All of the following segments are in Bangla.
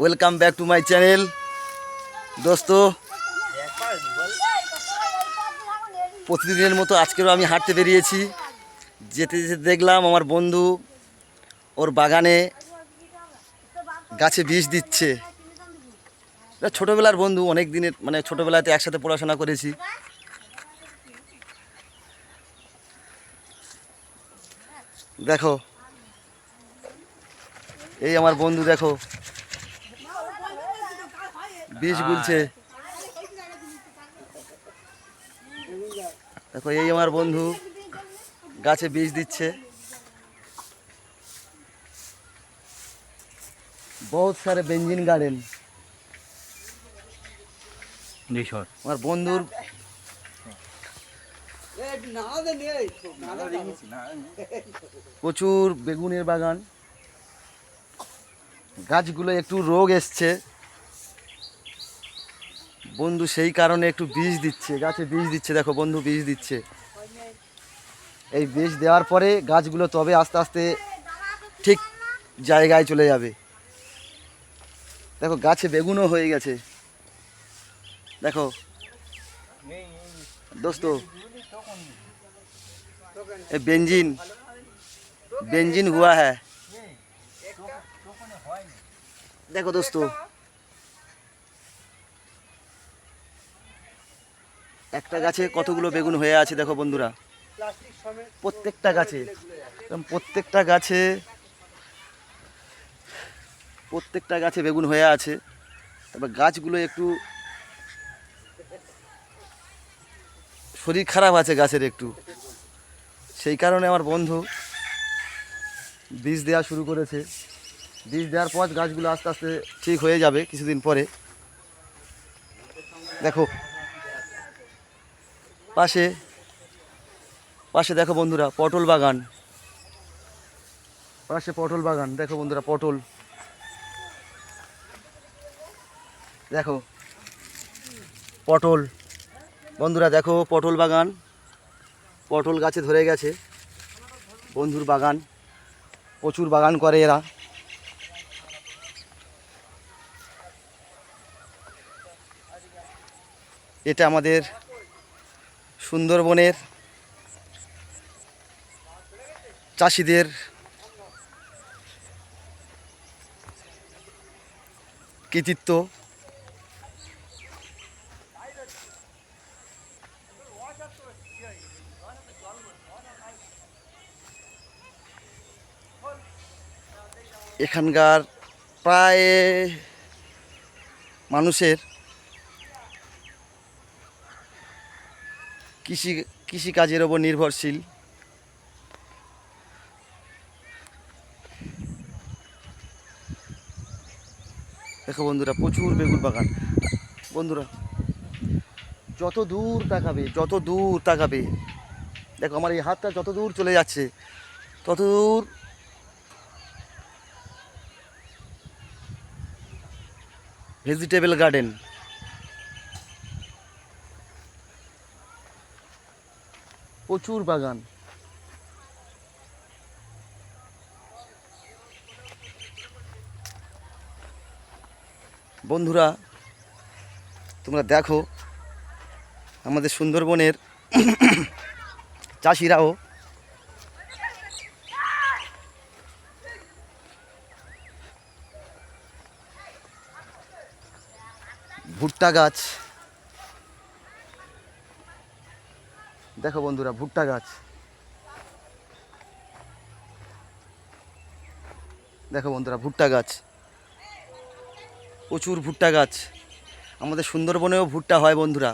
Welcome back to my channel দোস্ত, প্রতিদিনের মতো আজকেরও আমি হাঁটতে বেরিয়েছি। যেতে যেতে দেখলাম আমার বন্ধু ওর বাগানে গাছে বিষ দিচ্ছে। ছোটোবেলার বন্ধু, অনেক দিনের মানে ছোটোবেলাতে একসাথে পড়াশোনা করেছি। দেখো এই আমার বন্ধু দেখো বিষ গুলছে দেখো এই আমার বন্ধু গাছে বিষ দিচ্ছে বহুত সারে বেঞ্জিন গার্ডেন আমার বন্ধুর প্রচুর বেগুনের বাগান গাছগুলো একটু রোগ এসছে। বন্ধু সেই কারণে একটু বীজ দিচ্ছে, গাছে বীজ দিচ্ছে, দেখো বন্ধু বীজ দিচ্ছে। এই বীজ দেওয়ার পরে গাছগুলো তবে আস্তে আস্তে ঠিক জায়গায় চলে যাবে। দেখো গাছে বেগুনও হয়ে গেছে। দেখো। দোস্ত বেঞ্জিন বেঞ্জিন হুয়া হ্যাঁ দেখো দোস্ত। একটা গাছে কতগুলো বেগুন হয়ে আছে দেখো বন্ধুরা। প্রত্যেকটা গাছে। প্রত্যেকটা গাছে। প্রত্যেকটা গাছে বেগুন হয়ে আছে। তবে গাছগুলো একটু শরীর খারাপ আছে গাছের একটু। সেই কারণে আমার বন্ধু বীজ দেওয়া শুরু করেছে। বীজ দেওয়ার পর গাছগুলো আস্তে আস্তে ঠিক হয়ে যাবে কিছুদিন পরে। দেখো পাশে পাশে দেখো বন্ধুরা পটল বাগান। পাশে পটল বাগান দেখো বন্ধুরা পটল। দেখো পটল। বন্ধুরা দেখো পটল বাগান। পটল গাছে ধরে গেছে। বন্ধুর বাগান। প্রচুর বাগান করে এরা। এটা আমাদের সুন্দরবনের চাষিদের কৃতিত্ব। এখানকার প্রায় মানুষের কৃষি, কৃষিকাজের ওপর নির্ভরশীল। দেখো বন্ধুরা, প্রচুর বেগুন বাগান। বন্ধুরা, যত দূর তাকাবে, যত দূর তাকাবে, দেখো আমার এই হাতটা যত দূর চলে যাচ্ছে, তত দূর ভেজিটেবল গার্ডেন প্রচুর বাগান। বন্ধুরা তোমরা দেখো আমাদের সুন্দরবনের চাষিরাও ভুট্টা গাছ দেখো বন্ধুরা, ভুট্টা গাছ। দেখো বন্ধুরা, ভুট্টা গাছ। প্রচুর ভুট্টা গাছ। আমাদের সুন্দরবনেও ভুট্টা হয় বন্ধুরা।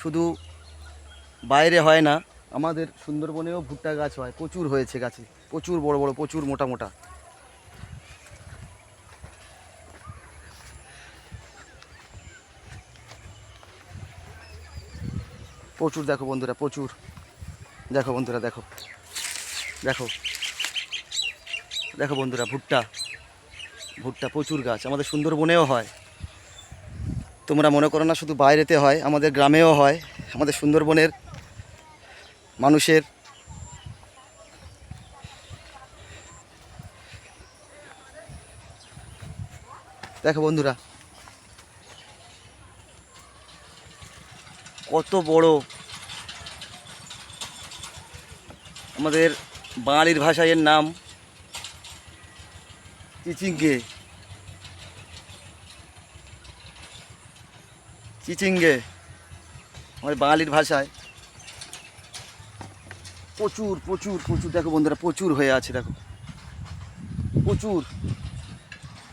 শুধু বাইরে হয় না, আমাদের সুন্দরবনেও ভুট্টা গাছ হয়। প্রচুর হয়েছে গাছে, প্রচুর বড় বড়, প্রচুর মোটা মোটা। প্রচুর, দেখো বন্ধুরা, প্রচুর। দেখো বন্ধুরা, দেখো। দেখো। দেখো বন্ধুরা, ভুট্টা। ভুট্টা প্রচুর গাছ, আমাদের সুন্দরবনেও হয়। তোমরা মনে করো না, শুধু বাইরেতে হয়, আমাদের গ্রামেও হয়, আমাদের সুন্দরবনের মানুষের। দেখো বন্ধুরা, কত বড় আমাদের বাঙালির ভাষায় এর নাম চিচিঙ্গে। চিচিঙ্গে আমাদের বাঙালির ভাষায়। প্রচুর প্রচুর প্রচুর, দেখো বন্ধুরা, প্রচুর হয়ে আছে, দেখো। প্রচুর।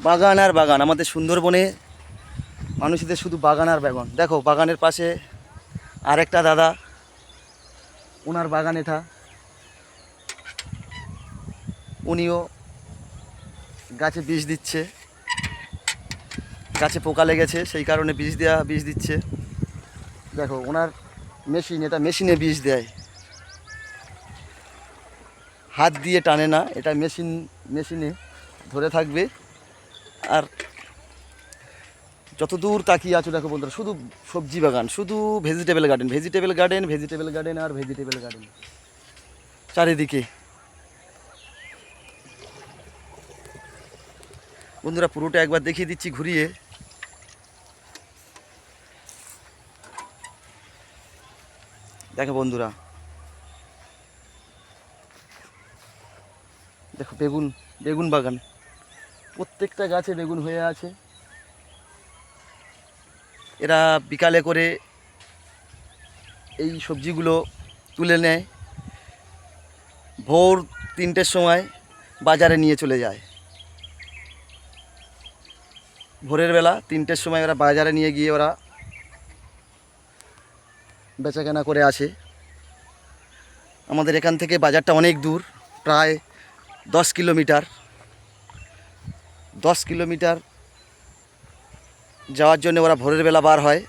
বাগান আর বাগান, আমাদের সুন্দরবনে মানুষদের শুধু বাগান আর বাগান। দেখো, বাগানের পাশে আরেকটা দাদা, ওনার বাগান এটা। উনিও গাছে বিষ দিচ্ছে। গাছে পোকা লেগেছে, সেই কারণে বিষ দেওয়া বিষ দিচ্ছে। দেখো, ওনার মেশিন, এটা মেশিনে বিষ দেয়। হাত দিয়ে টানে না, এটা মেশিন, মেশিনে ধরে থাকবে। আর যত দূর তাকিয়ে আছো, দেখো বন্ধুরা, শুধু সবজি বাগান, শুধু vegetable garden vegetable garden vegetable garden আর ভেজিটেবল গার্ডেন চারিদিকে। বন্ধুরা পুরোটা একবার দেখিয়ে দিচ্ছি ঘুরিয়ে। দেখো বন্ধুরা। দেখো বেগুন বেগুন বাগান। প্রত্যেকটা গাছে বেগুন হয়ে আছে। এরা বিকালে করে এই সবজিগুলো তুলে নেয়। ভোর তিনটের সময় বাজারে নিয়ে চলে যায়। ভোরের বেলা তিনটের সময় ওরা বাজারে নিয়ে গিয়ে ওরা বেচাকেনা করে আসে। আমাদের এখান থেকে বাজারটা অনেক দূর, প্রায় দশ কিলোমিটার। দশ কিলোমিটার যাওয়ার জন্য ওরা ভোরের বেলা বার হয়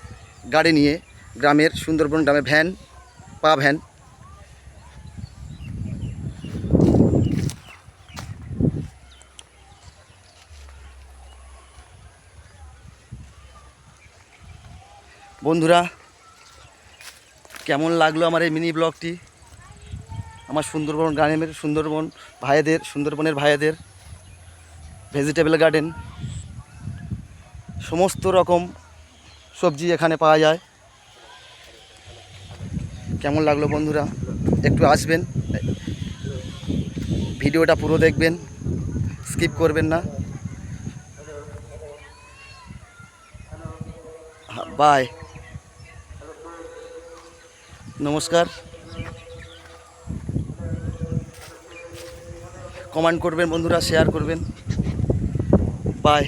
গাড়ি নিয়ে, গ্রামের সুন্দরবন গ্রামে ভ্যান, পা ভ্যান। বন্ধুরা, কেমন লাগল আমার এই মিনি ব্লগটি? আমার সুন্দরবন গ্রামের সুন্দরবন ভাইদের, সুন্দরবনের ভাইদের ভেজিটেবল গার্ডেন সমস্ত রকম সবজি এখানে পাওয়া যায়। কেমন লাগল বন্ধুরা? একটু আসবেন, ভিডিওটা পুরো দেখবেন স্কিপ করবেন না। বাই নমস্কার। কমেন্ট করবেন বন্ধুরা শেয়ার করবেন। বাই